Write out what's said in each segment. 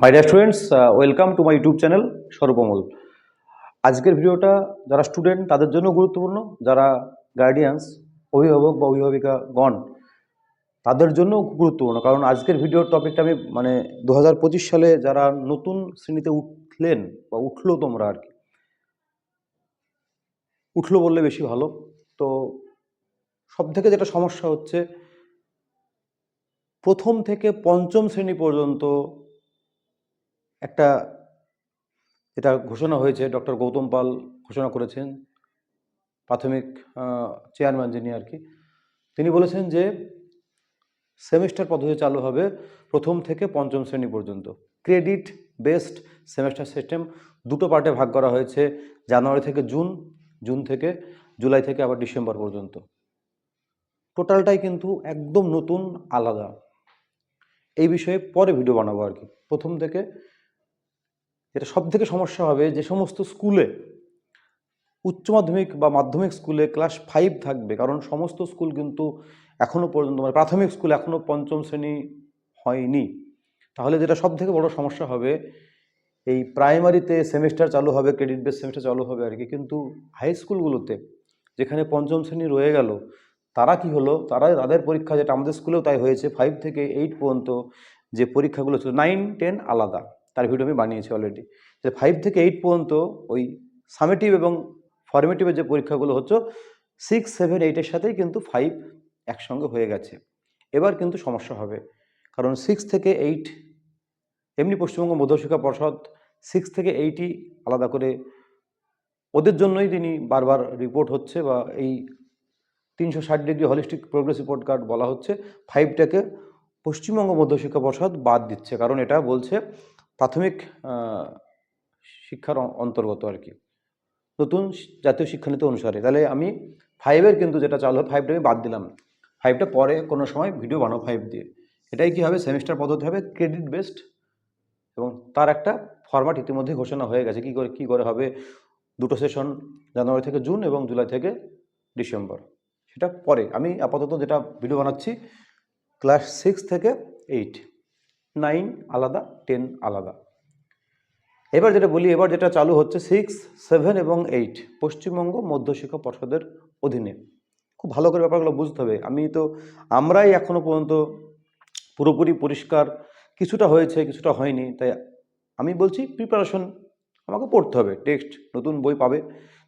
My dear students welcome to my YouTube channel সর্বমল আজকের ভিডিওটা যারা স্টুডেন্ট তাদের জন্য গুরুত্বপূর্ণ। যারা গার্ডিয়ানস অভিভাবক বা অভিভাবিকা গণ তাদের জন্য গুরুত্বপূর্ণ। কারণ আজকের ভিডিওর টপিকটা আমি মানে দু হাজার পঁচিশ সালে যারা নতুন শ্রেণীতে উঠলেন বা উঠল তোমরা আর কি, উঠল বললে বেশি ভালো। তো সব থেকে যেটা সমস্যা হচ্ছে, প্রথম থেকে পঞ্চম শ্রেণি পর্যন্ত একটা যেটা ঘোষণা হয়েছে, ডক্টর গৌতম পাল ঘোষণা করেছেন, প্রাথমিক চেয়ারম্যান যিনি আর কি, তিনি বলেছেন যে সেমিস্টার পদ্ধতি চালু হবে প্রথম থেকে পঞ্চম শ্রেণি পর্যন্ত। ক্রেডিট বেসড সেমিস্টার সিস্টেম দুটো পার্টে ভাগ করা হয়েছে, জানুয়ারি থেকে জুন জুন থেকে জুলাই থেকে আবার ডিসেম্বর পর্যন্ত। টোটালটাই কিন্তু একদম নতুন, আলাদা। এই বিষয়ে পরে ভিডিও বানাবো আর কি। প্রথম থেকে যেটা সব থেকে সমস্যা হবে যে সমস্ত স্কুলে, উচ্চ মাধ্যমিক বা মাধ্যমিক স্কুলে ক্লাস ফাইভ থাকবে, কারণ সমস্ত স্কুল কিন্তু এখনও পর্যন্ত মানে প্রাথমিক স্কুল এখনও পঞ্চম শ্রেণি হয়নি। তাহলে যেটা সব থেকে বড় সমস্যা হবে, এই প্রাইমারিতে সেমিস্টার চালু হবে, ক্রেডিট বেস সেমিস্টার চালু হবে আর কি, কিন্তু হাই স্কুলগুলোতে যেখানে পঞ্চম শ্রেণি রয়ে গেল, তারা কি হলো, তারা তাদের পরীক্ষা যেটা আমাদের স্কুলেও তাই হয়েছে, ফাইভ থেকে এইট পর্যন্ত যে পরীক্ষাগুলো ছিল, নাইন, টেন আলাদা। তার ভিডিও আমি বানিয়েছি অলরেডি যে ফাইভ থেকে এইট পর্যন্ত ওই সামেটিভ এবং ফর্মেটিভের যে পরীক্ষাগুলো হচ্ছে সিক্স সেভেন এইটের সাথেই কিন্তু ফাইভ একসঙ্গে হয়ে গেছে। এবার কিন্তু সমস্যা হবে। কারণ সিক্স থেকে এইট এমনি পশ্চিমবঙ্গ মধ্যশিক্ষা পর্ষদ সিক্স থেকে এইটই আলাদা করে ওদের জন্যই তিনি বারবার রিপোর্ট হচ্ছে বা এই তিনশো ষাট degree holistic progress report card বলা হচ্ছে ফাইভটাকে পশ্চিমবঙ্গ মধ্যশিক্ষা পর্ষদ বাদ দিচ্ছে। কারণ এটা বলছে প্রাথমিক শিক্ষার অন্তর্গত আর কি। নতুন জাতীয় শিক্ষানীতি অনুসারে। তাহলে আমি ফাইভের কিন্তু যেটা চালু ফাইভটা আমি বাদ দিলাম। ফাইভটা পরে কোনো সময় ভিডিও বানাবো ফাইভ দিয়ে। এটাই কী হবে? সেমিস্টার পদ্ধতি হবে ক্রেডিট বেসড এবং তার একটা ফরম্যাট ইতিমধ্যে ঘোষণা হয়ে গেছে। কী করে কী করে হবে? দুটো সেশন জানুয়ারি থেকে জুন এবং জুলাই থেকে ডিসেম্বর। সেটা পরে। আমি আপাতত যেটা ভিডিও বানাচ্ছি ক্লাস সিক্স থেকে এইট নাইন আলাদা, টেন আলাদা। এবার যেটা বলি, এবার যেটা চালু হচ্ছে সিক্স, সেভেন এবং এইট, পশ্চিমবঙ্গ মধ্যশিক্ষা পর্ষদের অধীনে। খুব ভালো করে ব্যাপারগুলো বুঝতে হবে। আমি তো, আমরাই এখনও পর্যন্ত পুরোপুরি পরিষ্কার কিছুটা হয়েছে, কিছুটা হয়নি। তাই আমি বলছি প্রিপারেশন আমাকে পড়তে হবে। টেক্সট নতুন বই পাবে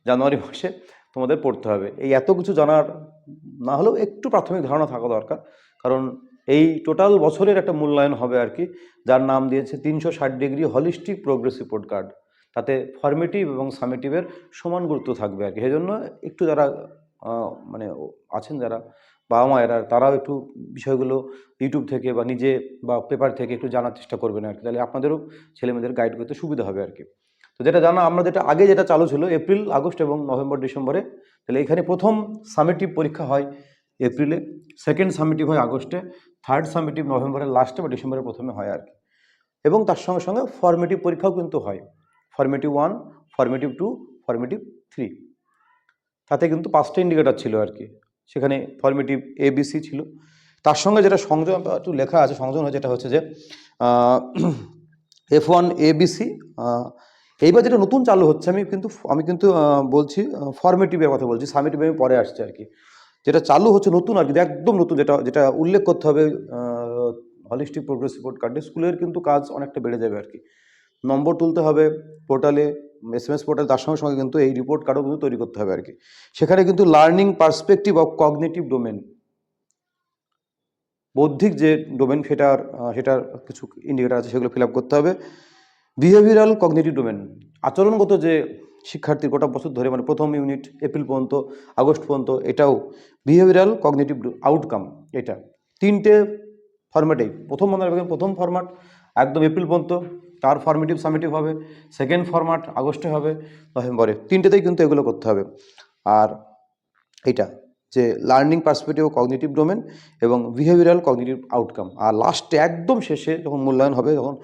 জানুয়ারি মাসে, তোমাদের পড়তে হবে। এই এত কিছু জানার না হলেও একটু প্রাথমিক ধারণা থাকা দরকার। কারণ এই টোটাল বছরের একটা মূল্যায়ন হবে আর কি, যার নাম দিয়েছে তিনশো ষাট degree holistic progress report card তাতে ফর্মেটিভ এবং সামেটিভের সমান গুরুত্ব থাকবে আর কি। সেই জন্য একটু যারা মানে আছেন যারা, বাবা মায়েরা, তারাও একটু বিষয়গুলো ইউটিউব থেকে বা নিজে বা পেপার থেকে একটু জানার চেষ্টা করবেন আর কি। তাহলে আপনাদেরও ছেলেমেয়েদের গাইড করতে সুবিধা হবে আর কি। তো যেটা জানা, আমরা যেটা, আগে যেটা চালু ছিল এপ্রিল আগস্ট এবং নভেম্বর ডিসেম্বরে তাহলে এখানে প্রথম সামেটিভ পরীক্ষা হয় এপ্রিলে সেকেন্ড সামেটিভ হয় আগস্টে থার্ড সামেটিভ নভেম্বরের লাস্টে বা ডিসেম্বরের প্রথমে হয় আর কি। এবং তার সঙ্গে সঙ্গে ফর্মেটিভ পরীক্ষাও কিন্তু হয়। Formative one formative two formative three তাতে কিন্তু পাঁচটা ইন্ডিকেটার ছিল আর কি। সেখানে ফর্মেটিভ এ বিসি ছিল। তার সঙ্গে যেটা সংযোগ একটু লেখা আছে, সংযোজন হয় যেটা হচ্ছে যে এফ ওয়ান এ বিসি এইবার যেটা নতুন চালু হচ্ছে, আমি কিন্তু আমি কিন্তু বলছি ফর্মেটিভের কথা বলছি সামেটিভ আমি পরে আসছি আর কি। যেটা চালু হচ্ছে নতুন আর কি, একদম নতুন যেটা যেটা উল্লেখ করতে হবে হলিস্টিক প্রোগ্রেস রিপোর্ট কার্ডে স্কুলের কিন্তু কাজ অনেকটা বেড়ে যাবে আর কি। নম্বর তুলতে হবে পোর্টালে এস এম এস পোর্টাল তার সঙ্গে সঙ্গে কিন্তু এই রিপোর্ট কার্ডও কিন্তু তৈরি করতে হবে আর কি। সেখানে কিন্তু learning perspective of cognitive domain বৌদ্ধিক যে ডোমেন সেটার সেটার কিছু ইন্ডিকেটার আছে সেগুলো ফিল আপ করতে হবে। বিহেভিয়ারাল কগনেটিভ ডোমেন আচরণগত যে শিক্ষার্থীর গোটা বছর ধরে মানে প্রথম ইউনিট, এপ্রিল পর্যন্ত, আগস্ট পর্যন্ত এটাও বিহেভিয়ারাল কগনেটিভ আউটকাম এটা। তিনটে ফরম্যাটেই প্রথম মনে রাখবেন প্রথম ফরম্যাট একদম এপ্রিল পর্যন্ত, তার ফর্মেটিভ সামেটিভ হবে সেকেন্ড ফরম্যাট আগস্টে হবে, নভেম্বরে। তিনটেতেই কিন্তু এগুলো করতে হবে। আর এটা যে লার্নিং পার্সপেক্টিভ কগনিটিভ ডোমেন এবং বিহেভিয়ারাল কগনিটিভ আউটকাম আর লাস্টে একদম শেষে যখন মূল্যায়ন হবে, যখন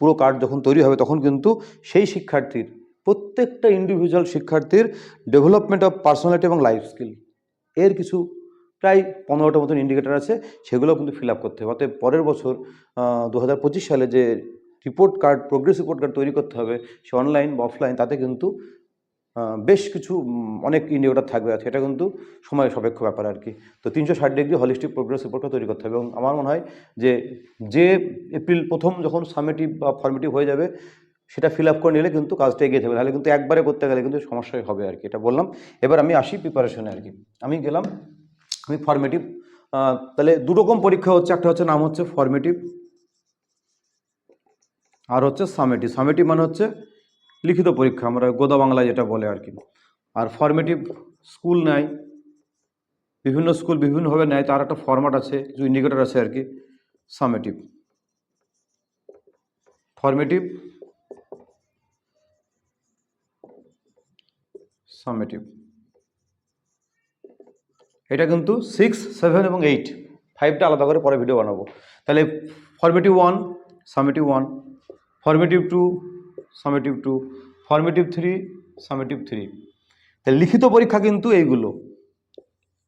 পুরো কার্ড যখন তৈরি হবে, তখন কিন্তু সেই শিক্ষার্থীর প্রত্যেকটা ইন্ডিভিজুয়াল শিক্ষার্থীর ডেভেলপমেন্ট অফ পার্সোনালিটি এবং লাইফ স্কিল এর কিছু প্রায় পনেরোটা মতন ইন্ডিকেটার আছে সেগুলো কিন্তু ফিল আপ করতে হবে। অতএব পরের বছর দু হাজার পঁচিশ সালে যে report card progress report card তৈরি করতে হবে, সে অনলাইন বা অফলাইন তাতে কিন্তু বেশ কিছু অনেক ইন্ডিকেটর থাকবে। আর সেটা কিন্তু সময় সাপেক্ষ ব্যাপার আর কি। তো তিনশো ষাট ডিগ্রি হলিস্টিক প্রোগ্রেস রিপোর্টটা তৈরি করতে হবে। এবং আমার মনে হয় যে যে এপ্রিল প্রথম যখন সামেটিভ বা ফর্মেটিভ হয়ে যাবে সেটা ফিল আপ করে নিলে কিন্তু কাজটা এগিয়ে থাকবে। তাহলে কিন্তু একবারে করতে গেলে কিন্তু সমস্যাই হবে আর কি এটা বললাম। এবার আমি আসি প্রিপারেশনে আর কি আমি গেলাম, আমি ফর্মেটিভ তাহলে দু রকম পরীক্ষা হচ্ছে। একটা হচ্ছে নাম হচ্ছে ফর্মেটিভ আর হচ্ছে সামেটিভ সামেটিভ মানে হচ্ছে লিখিত পরীক্ষা, আমরা গোদা বাংলায় যেটা বলে আর কি আর ফর্মেটিভ স্কুল নেয় বিভিন্ন স্কুল বিভিন্নভাবে নেয়, তার একটা ফরম্যাট আছে কিছু ইন্ডিকেটর আছে আর কি সামেটিভ ফর্মেটিভ সামেটিভ এটা কিন্তু সিক্স সেভেন এবং এইট ফাইভটা আলাদা করে পরে ভিডিও বানাবো। তাহলে formative one summative one formative two summative two formative three summative three তাহলে লিখিত পরীক্ষা কিন্তু এইগুলো।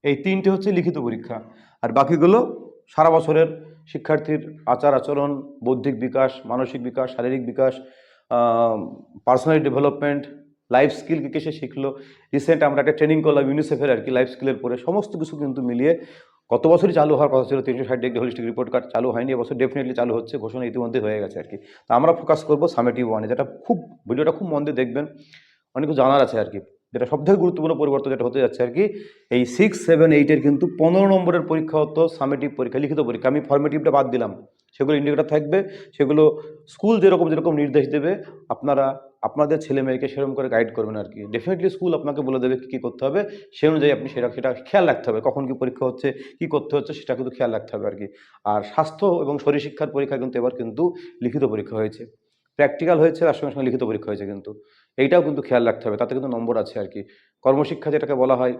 এই তিনটে হচ্ছে লিখিত পরীক্ষা। আর বাকিগুলো সারা বছরের শিক্ষার্থীর আচার আচরণ, বৌদ্ধিক বিকাশ, মানসিক বিকাশ, শারীরিক বিকাশ পার্সোনাল ডেভেলপমেন্ট লাইফ স্কিল কী কী সে শিখলো? রিসেন্ট আমরা একটা ট্রেনিং করলাম ইউনিসেফের আর কি লাইফ স্কিলের পরে সমস্ত কিছু কিন্তু মিলিয়ে গত বছরই চালু হওয়ার কথা ছিল, তিনশো ষাট ডিগ্রি হোলিস্টিক রিপোর্ট কার্ড চালু হয়নি, এবছর ডেফিনেটলি চালু হচ্ছে, ঘোষণা ইতিমধ্যে হয়ে গেছে আর কি। তো আমরা ফোকাস করব সামেটিভ ওয়ানে যেটা খুব, ভিডিওটা খুব মন দিয়ে দেখবেন, অনেক কিছু জানার আছে আর কি। যেটা সবথেকে গুরুত্বপূর্ণ পরিবর্তন যেটা হতে যাচ্ছে আর কি, এই সিক্স সেভেন এইটের কিন্তু পনেরো নম্বরের পরীক্ষা হতো সামেটিভ পরীক্ষা, লিখিত পরীক্ষা। আমি ফর্মেটিভটা বাদ দিলাম। সেগুলো ইন্ডিকেটার থাকবে, সেগুলো স্কুল যেরকম যেরকম নির্দেশ দেবে, আপনারা আপনাদের ছেলে মেয়েকে সেরকম করে গাইড করবেন আর কি। ডেফিনেটলি স্কুল আপনাকে বলে দেবে কী করতে হবে, সে অনুযায়ী আপনি সেটা সেটা খেয়াল রাখতে হবে। কখন কী পরীক্ষা হচ্ছে, কি করতে হচ্ছে, সেটা কিন্তু খেয়াল রাখতে হবে আর কি। আর স্বাস্থ্য এবং শরীর শিক্ষার পরীক্ষা কিন্তু এবার কিন্তু লিখিত পরীক্ষা হয়েছে। প্র্যাকটিক্যাল হয়েছে তার সঙ্গে সঙ্গে লিখিত পরীক্ষা হয়েছে কিন্তু। এইটাও কিন্তু খেয়াল রাখতে হবে, তাতে কিন্তু নম্বর আছে আর কি। কর্মশিক্ষা যেটাকে বলা হয়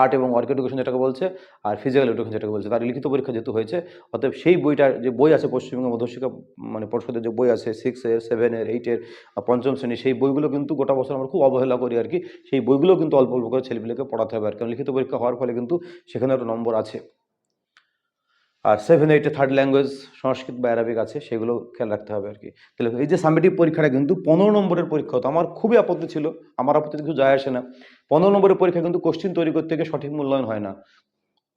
আর্ট এবং ওয়ার্ক এডুকেশন যেটাকে বলছে, আর ফিজিক্যাল এডুকেশন যেটাকে বলছে, তার লিখিত পরীক্ষা যেহেতু হয়েছে, অতএব সেই বইটার যে বই আছে পশ্চিমবঙ্গ মধ্যশিক্ষা মানে পর্ষদের যে বই আছে সিক্সের সেভেনের এইটের পঞ্চম শ্রেণির, সেই বইগুলো কিন্তু গোটা বছর আমরা খুব অবহেলা করি আর কি, সেই বইগুলো কিন্তু অল্প অল্প করে ছেলেপিলেকে পড়াতে হবে আর কারণ লিখিত পরীক্ষা হওয়ার ফলে কিন্তু সেখানে একটা নম্বর আছে। আর সেভেন এইটে থার্ড ল্যাঙ্গুয়েজ সংস্কৃত বা অ্যারাবিক আছে, সেগুলো খেয়াল রাখতে হবে আর কি। তাহলে এই যে সামেটিভ পরীক্ষাটা কিন্তু পনেরো নম্বরের পরীক্ষা হতো। আমার খুবই আপত্তি ছিল, আমার আপত্তি কিছু যায় আসে না। পনেরো নম্বরের পরীক্ষা কিন্তু কোশ্চিন তৈরি করতে গিয়ে সঠিক মূল্যায়ন হয় না।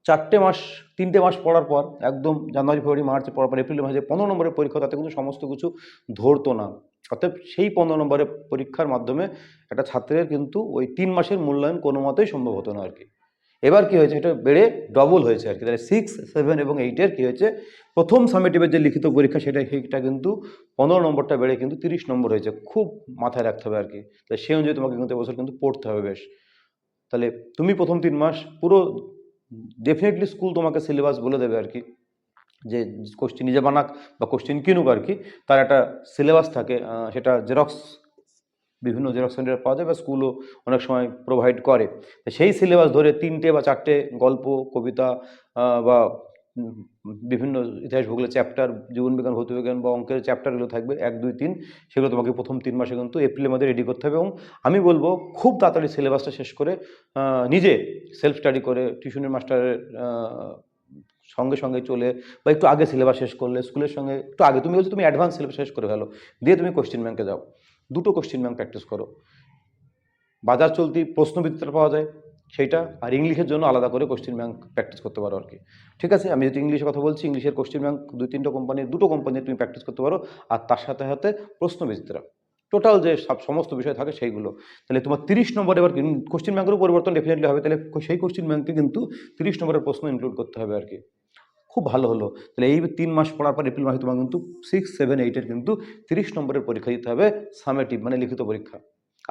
চারটে মাস, তিনটে মাস পড়ার পর, একদম জানুয়ারি, ফেব্রুয়ারি, মার্চে পড়ার পর এপ্রিল মাসে পনেরো নম্বরের পরীক্ষা তাতে কিন্তু সমস্ত কিছু ধরতো না। অর্থাৎ সেই পনেরো নম্বরের পরীক্ষার মাধ্যমে একটা ছাত্রের কিন্তু ওই তিন মাসের মূল্যায়ন কোনো মতেই সম্ভব হতো না আর কি। এবার কি হয়েছে? এটা বেড়ে ডবল হয়েছে আর কি। তাহলে সিক্স সেভেন এবং এইটের কি হয়েছে? প্রথম সামেটিভের যে লিখিত পরীক্ষা, সেটা সেইটা কিন্তু পনেরো নম্বরটা বেড়ে কিন্তু তিরিশ নম্বর হয়েছে। খুব মাথায় রাখতে হবে আর কি। তাহলে সেই অনুযায়ী তোমাকে কিন্তু এবছর কিন্তু পড়তে হবে বেশ। তাহলে তুমি প্রথম তিন মাস পুরো ডেফিনেটলি স্কুল তোমাকে সিলেবাস বলে দেবে আর কি। যে কোশ্চিন নিজে বানাক বা কোশ্চিন কিনুক আর কি, তার একটা সিলেবাস থাকে সেটা জেরক্স বিভিন্ন জেরক্স সেন্টারে পাওয়া যায় বা স্কুলও অনেক সময় প্রোভাইড করে। সেই সিলেবাস ধরে তিনটে বা চারটে গল্প, কবিতা বা বিভিন্ন ইতিহাস ভূগোলের চ্যাপ্টার জীবনবিজ্ঞান ভৌতবিজ্ঞান বা অঙ্কের চ্যাপ্টারগুলো থাকবে, এক, দুই, তিন, সেগুলো তোমাকে প্রথম তিন মাসে কিন্তু এপ্রিলের মধ্যে রেডি করতে হবে। এবং আমি বলব, খুব তাড়াতাড়ি সিলেবাসটা শেষ করে নিজে সেলফ স্টাডি করে টিউশনের মাস্টারের সঙ্গে সঙ্গে চলে, বা একটু আগে সিলেবাস শেষ করলে, স্কুলের সঙ্গে, একটু আগে, তুমি বলছো তুমি অ্যাডভান্স সিলেবাস শেষ করে ফেলো, দিয়ে তুমি কোশ্চেন ব্যাংকে যাও। দুটো কোশ্চেন ব্যাংক প্র্যাকটিস করো। বাজার চলতি প্রশ্নবিদ্যা পাওয়া যায়, সেইটা আর ইংলিশের জন্য আলাদা করে কোশ্চেন ব্যাংক প্র্যাকটিস করতে পারো আর কি। ঠিক আছে? আমি যদি ইংলিশের কথা বলছি, ইংলিশের কোশ্চেন ব্যাংক দুই তিনটা কোম্পানির দুটো কোম্পানির তুমি প্র্যাকটিস করতে পারো, আর তার সাথে সাথে প্রশ্নবিচিত্রা টোটাল যে সব সমস্ত বিষয় থাকে সেইগুলো। তাহলে তোমার তিরিশ নম্বর এবার কোশ্চেন ব্যাংকেরও পরিবর্তন ডেফিনেটলি হবে। তাহলে সেই কোশ্চেন ব্যাংকে কিন্তু তিরিশ নম্বরের প্রশ্ন ইনক্লুড করতে হবে আর কি। খুব ভালো হলো। তাহলে এই তিন মাস পড়ার পর এপ্রিল মাসে তোমার কিন্তু সিক্স সেভেন এইটের কিন্তু তিরিশ নম্বরের পরীক্ষা দিতে হবে সামেটিভ মানে লিখিত পরীক্ষা।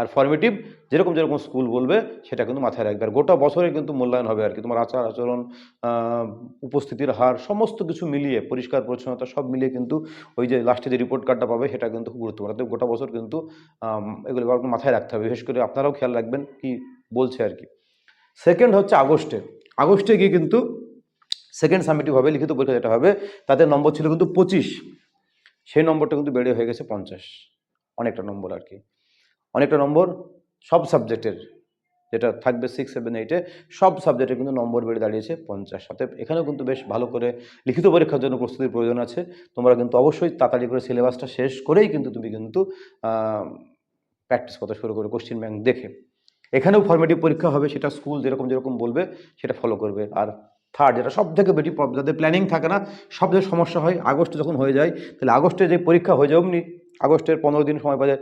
আর ফর্মেটিভ যেরকম যেরকম স্কুল বলবে, সেটা কিন্তু মাথায় রাখবে। আর গোটা বছরে কিন্তু মূল্যায়ন হবে আর কি। তোমার আচার আচরণ উপস্থিতির হার, সমস্ত কিছু মিলিয়ে, পরিষ্কার, পরিচ্ছন্নতা সব মিলিয়ে কিন্তু ওই যে লাস্টে যে রিপোর্ট কার্ডটা পাবে, সেটা কিন্তু খুব গুরুত্বপূর্ণ। গোটা বছর কিন্তু এগুলো মাথায় রাখতে হবে। বিশেষ করে আপনারাও খেয়াল রাখবেন কি বলছে আর কি। সেকেন্ড হচ্ছে আগস্টে। আগস্টে গিয়ে কিন্তু সেকেন্ড সামিটিভ হবে, লিখিত পরীক্ষা যেটা হবে, তাদের নম্বর ছিল কিন্তু পঁচিশ। সেই নম্বরটা কিন্তু বেড়ে হয়ে গেছে পঞ্চাশ। অনেকটা নম্বর আর কি। অনেকটা নম্বর সব সাবজেক্টের যেটা থাকবে সিক্স সেভেন এইটে সব সাবজেক্টে কিন্তু নম্বর বেড়ে দাঁড়িয়েছে পঞ্চাশ। সাথে এখানেও কিন্তু বেশ ভালো করে লিখিত পরীক্ষার জন্য প্রস্তুতির প্রয়োজন আছে। তোমরা কিন্তু অবশ্যই তাড়াতাড়ি করে সিলেবাসটা শেষ করেই কিন্তু তুমি কিন্তু প্র্যাকটিস করতে শুরু করে কোশ্চেন ব্যাংক দেখে। এখানেও ফর্মেটিভ পরীক্ষা হবে, সেটা স্কুল যেরকম যেরকম বলবে, সেটা ফলো করবে। আর থার্ড যেটা সব থেকে বেশি যাদের প্ল্যানিং থাকে না সব থেকে সমস্যা হয় আগস্টে যখন হয়ে যায়, তাহলে আগস্টে যে পরীক্ষা হয়ে যায় অমনি, আগস্টের পনেরো দিন সময় পাওয়া যায়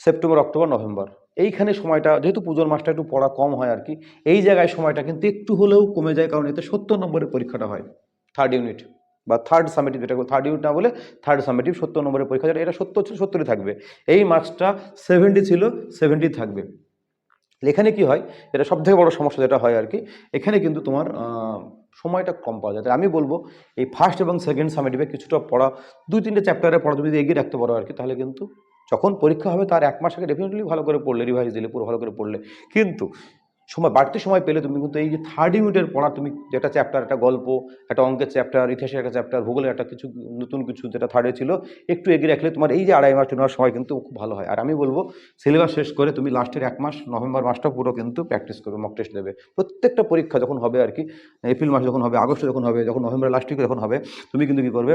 সেপ্টেম্বর অক্টোবর নভেম্বর এইখানে সময়টা, যেহেতু পুজোর মাসটা একটু পড়া কম হয় আর কি, এই জায়গায় সময়টা কিন্তু একটু হলেও কমে যায়, কারণ এতে সত্তর নম্বরের পরীক্ষাটা হয় থার্ড ইউনিট বা থার্ড সামেটিভ যেটা থার্ড ইউনিট না বলে থার্ড সামেটিভ সত্তর নম্বরের পরীক্ষা, যেটা এটা সত্তর ছিল, সত্তরই থাকবে। এই মার্কসটা সেভেন্টি ছিল সেভেন্টি থাকবে। এখানে কি হয়, এটা সব থেকে বড় সমস্যা যেটা হয় আর কি, এখানে কিন্তু তোমার সময়টা কম পাওয়া যায়। আমি বলব, এই ফার্স্ট এবং সেকেন্ড সামেটিভে কিছুটা পড়া, দুই তিনটে চ্যাপ্টারে পড়া যদি এগিয়ে রাখতে পারো আর কি, তাহলে কিন্তু যখন পরীক্ষা হবে তার এক মাস আগে ডেফিনেটলি ভালো করে পড়লে রিভাইজ দিলে পুরো ভালো করে পড়লে। কিন্তু সময়, বাড়তি সময় পেলে তুমি কিন্তু এই যে থার্ড ইউনিটের পড়া, তুমি যেটা চ্যাপ্টার একটা গল্প, একটা অঙ্কের চ্যাপ্টার ইতিহাসের একটা চ্যাপ্টার ভূগোলের একটা কিছু, নতুন কিছু যেটা থার্ডে ছিল, একটু এগিয়ে রাখলে তোমার এই যে আড়াই মাস, তিন মাস সময় কিন্তু খুব ভালো হয়। আর আমি বলব সিলেবাস শেষ করে তুমি লাস্টের এক মাস নভেম্বর মাসটা পুরো কিন্তু প্র্যাকটিস করবে মক টেস্ট দেবে। প্রত্যেকটা পরীক্ষা যখন হবে আর কি এপ্রিল মাস যখন হবে আগস্ট যখন হবে, যখন নভেম্বর লাস্ট উইকে যখন হবে, তুমি কিন্তু কী করবে?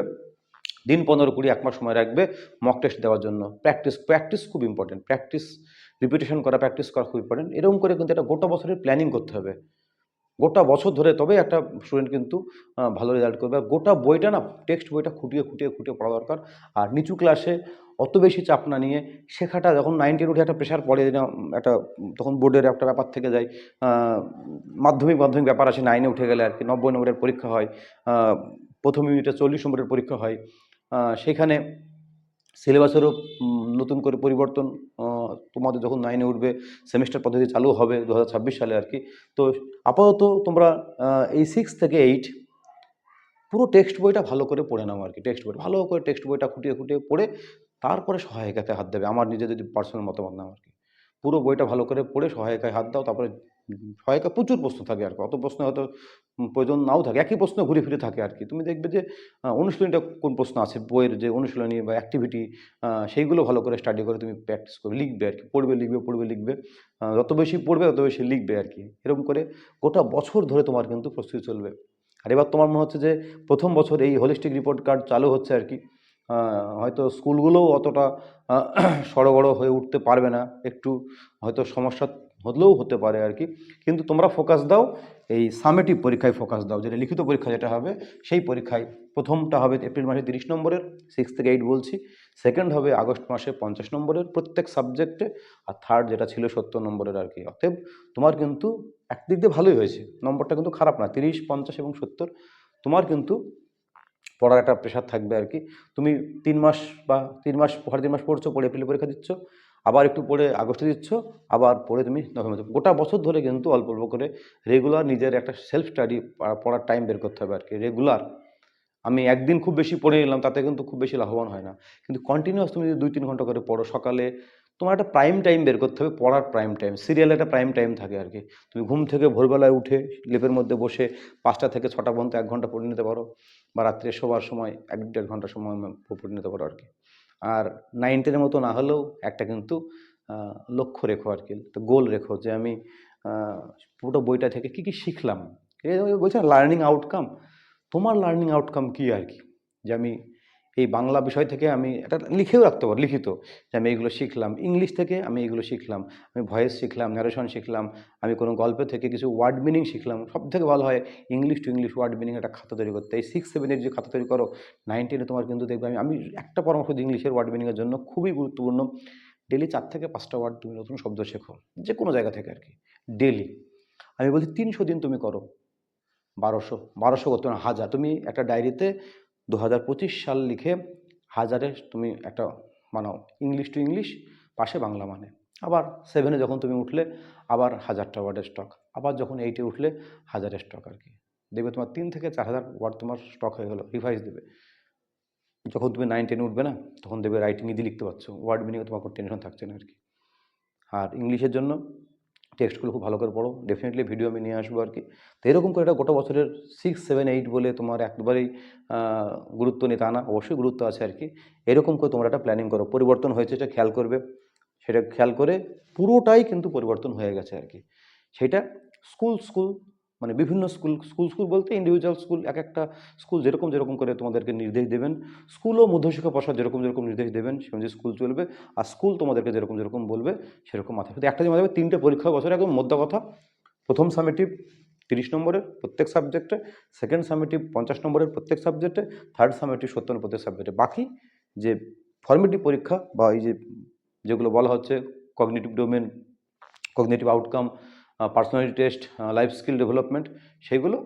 দিন পনেরো কুড়ি এক মাস সময় রাখবে মক টেস্ট দেওয়ার জন্য। প্র্যাকটিস প্র্যাকটিস খুব ইম্পর্টেন্ট প্র্যাকটিস রিপিটেশন করা প্র্যাকটিস করা খুব ইম্পর্টেন্ট এরকম করে কিন্তু একটা গোটা বছরের প্ল্যানিং করতে হবে। গোটা বছর ধরে তবে একটা স্টুডেন্ট কিন্তু ভালো রেজাল্ট করবে। গোটা বইটা না টেক্সট বইটা খুঁটিয়ে খুঁটিয়ে খুঁটিয়ে পড়া দরকার। আর নিচু ক্লাসে অত বেশি চাপ না নিয়ে শেখাটা যখন নাইনটির উঠে একটা প্রেশার পড়ে একটা, তখন বোর্ডের একটা ব্যাপার থেকে যায়। মাধ্যমিক মাধ্যমিক ব্যাপার আছে নাইনে উঠে গেলে আর কি নব্বই নম্বরের পরীক্ষা হয় প্রথম ইউনিটে চল্লিশ নম্বরের পরীক্ষা হয়। সেখানে সিলেবাসেরও নতুন করে পরিবর্তন তোমাদের যখন নাইনে উঠবে সেমিস্টার পদ্ধতি চালু হবে দু হাজার ছাব্বিশ সালে আর কি। তো আপাতত তোমরা এই সিক্স থেকে এইট পুরো টেক্সট বইটা ভালো করে পড়ে নাও আর কি টেক্সট বই ভালো করে টেক্সট বইটা খুঁটিয়ে খুঁটিয়ে পড়ে তারপরে সহায়িকাতে হাত দেবে, আমার নিজে যদি পার্সোনাল মতামত নাও আর কি। পুরো বইটা ভালো করে পড়ে সহায়িকায় হাত দাও, তারপরে সহায়িকা প্রচুর প্রশ্ন থাকে আর কি। অত প্রশ্ন হয়তো প্রয়োজন নাও থাকে। একই প্রশ্ন ঘুরে ফিরে থাকে আর কি। তুমি দেখবে যে অনুশীলনীটা কোন প্রশ্ন আছে? বইয়ের যে অনুশীলনী বা অ্যাক্টিভিটি সেইগুলো ভালো করে স্টাডি করে তুমি প্র্যাকটিস করবে লিখবে আর কি। পড়বে লিখবে পড়বে লিখবে। যত বেশি পড়বে তত বেশি লিখবে আর কি। এরকম করে গোটা বছর ধরে তোমার কিন্তু প্রস্তুতি চলবে। আর এবার তোমার মনে হচ্ছে যে প্রথম বছর এই হোলিস্টিক রিপোর্ট কার্ড চালু হচ্ছে আর কি। হয়তো স্কুলগুলোও অতটা আহ, সড়বড় হয়ে উঠতে পারবে না। একটু হয়তো সমস্যা হলেও হতে পারে আর কি। কিন্তু তোমরা ফোকাস দাও, এই সামেটিভ পরীক্ষায় ফোকাস দাও, যেটা লিখিত পরীক্ষা যেটা হবে, সেই পরীক্ষায় প্রথমটা হবে এপ্রিল মাসে তিরিশ নম্বরের সিক্স থেকে এইট বলছি। সেকেন্ড হবে আগস্ট মাসে পঞ্চাশ নম্বরের প্রত্যেক সাবজেক্টে আর থার্ড যেটা ছিল সত্তর নম্বরের আর কি। অতএব তোমার কিন্তু একদিক দিয়ে ভালোই হয়েছে। নম্বরটা কিন্তু খারাপ না, তিরিশ, পঞ্চাশ এবং সত্তর। তোমার কিন্তু পড়ার একটা প্রেশার থাকবে আর কি। তুমি তিন মাস বা তিন মাস, সাড়ে তিন মাস পড়ছো, পড়ে এপ্রিলে পরীক্ষা দিচ্ছ। আবার একটু পড়ে আগস্টে দিচ্ছ, আবার পরে তুমি নভেম্বর গোটা বছর ধরে কিন্তু অল্প অল্প করে রেগুলার নিজের একটা সেলফ স্টাডি পড়ার টাইম বের করতে হবে আর কি রেগুলার আমি একদিন খুব বেশি পড়ে নিলাম, তাতে কিন্তু খুব বেশি লাভবান হয় না। কিন্তু কন্টিনিউয়াস তুমি যদি দুই তিন ঘণ্টা করে পড়ো সকালে, তোমার একটা প্রাইম টাইম বের করতে হবে, পড়ার প্রাইম টাইম সিরিয়ালে একটা প্রাইম টাইম থাকে আর কি তুমি ঘুম থেকে ভোরবেলায় উঠে লেপের মধ্যে বসে পাঁচটা থেকে ছটা পর্যন্ত এক ঘণ্টা পড়ে নিতে পারো। বা রাত্রে শোবার সময় এক দেড় ঘণ্টা সময় পরিণত পারো আর কি আর নাইন টেনের মতো না হলেও একটা কিন্তু লক্ষ্য রেখো আর কি তো গোল রেখো যে আমি পুরো বইটা থেকে কী কী শিখলাম। বলছে লার্নিং আউটকাম তোমার লার্নিং আউটকাম কী আর কি যে আমি এই বাংলা বিষয় থেকে আমি এটা লিখেও রাখতে পারো, লিখিত, যে আমি এইগুলো শিখলাম। ইংলিশ থেকে আমি এইগুলো শিখলাম। আমি ভয়েস শিখলাম ন্যারেশন শিখলাম, আমি কোনো গল্প থেকে কিছু ওয়ার্ড মিনিং শিখলাম। সব থেকে ভালো হয় English to English word meaning একটা খাতা তৈরি করতে। এই সিক্স সেভেনের যে খাতা তৈরি করো নাইন টেনে তোমার কিন্তু দেখবে আমি আমি একটা পরামর্শ দিই ইংলিশের ওয়ার্ড মিনিংয়ের জন্য। খুবই গুরুত্বপূর্ণ। ডেলি চার থেকে পাঁচটা ওয়ার্ড তুমি নতুন শব্দ শেখো। যে কোনো জায়গা থেকে আর কি। ডেলি আমি বলছি তিনশো দিন তুমি করো। বারোশো বারোশো করতে না, হাজার। তুমি একটা ডায়েরিতে দু হাজার পঁচিশ সাল লিখে হাজারে তুমি একটা বানাও ইংলিশ টু ইংলিশ পাশে বাংলা মানে। আবার সেভেনে যখন তুমি উঠলে, আবার হাজারটা ওয়ার্ডের স্টক আবার যখন এইটে উঠলে, হাজারের স্টক আর কি। দেখবে তোমার তিন থেকে চার হাজার ওয়ার্ড তোমার স্টক হয়ে গেলো রিভাইজ দেবে। যখন তুমি নাইন টেনে উঠবে না, তখন দেখবে রাইটিং ইজি লিখতে পারছ। ওয়ার্ড মিনিংয়ে তোমার কোনো টেনশন থাকছে না আর কি। আর ইংলিশের জন্য টেক্সটগুলো খুব ভালো করে পড়ো। ডেফিনেটলি ভিডিও আমি নিয়ে আসব আর কি তো এরকম করে এটা গোটা বছরের সিক্স সেভেন এইট বলে তোমার একবারেই গুরুত্ব নেই তা না, অবশ্যই গুরুত্ব আছে আর কি এরকম করে তোমরা একটা প্ল্যানিং করো। পরিবর্তন হয়েছে সেটা খেয়াল করবে। সেটা খেয়াল করে পুরোটাই কিন্তু পরিবর্তন হয়ে গেছে আর কি সেটা স্কুল স্কুল মানে বিভিন্ন স্কুল স্কুল স্কুল বলতে ইন্ডিভিজুয়াল স্কুল এক একটা স্কুল যেরকম যেরকম করে তোমাদেরকে নির্দেশ দেবেন। স্কুল ও মধ্যশিক্ষা পর্ষদ যেরকম যেরকম নির্দেশ দেবেন সে অনুযায়ী স্কুল চলবে, আর স্কুল তোমাদেরকে যেরকম যেরকম বলবে, সেরকম মাথায় শুধু একটা জিনিস মাথায় তিনটে পরীক্ষা বছরে একদম মোদ্দা কথা। প্রথম সামেটিভ তিরিশ নম্বরের প্রত্যেক সাবজেক্টে সেকেন্ড সামেটিভ পঞ্চাশ নম্বরের প্রত্যেক সাবজেক্টে থার্ড সামেটিভ সত্তর প্রত্যেক সাবজেক্টে বাকি যে ফর্মেটিভ পরীক্ষা বা এই যে, যেগুলো বলা হচ্ছে cognitive domain cognitive outcome personality test life skill development সেগুলো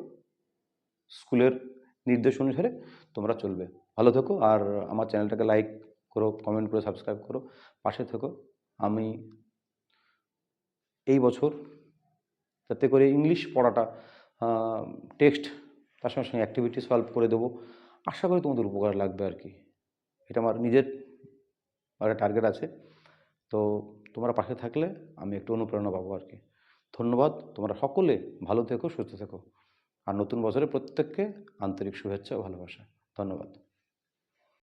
স্কুলের নির্দেশ অনুসারে তোমরা চলবে। ভালো থেকো আর আমার চ্যানেলটাকে লাইক করো কমেন্ট করে সাবস্ক্রাইব করো, পাশে থেকো। আমি এই বছর যাতে করে ইংলিশ পড়াটা টেক্সট তার সঙ্গে সঙ্গে অ্যাক্টিভিটি সলভ করে দেবো। আশা করি তোমাদের উপকার লাগবে আর কি। এটা আমার নিজের একটা টার্গেট আছে। তো তোমরা পাশে থাকলে আমি একটু অনুপ্রেরণা পাবো আর কি। ধন্যবাদ। তোমরা সকলে ভালো থেকো, সুস্থ থেকো। আর নতুন বছরে প্রত্যেককে আন্তরিক শুভেচ্ছা ও ভালোবাসা। ধন্যবাদ।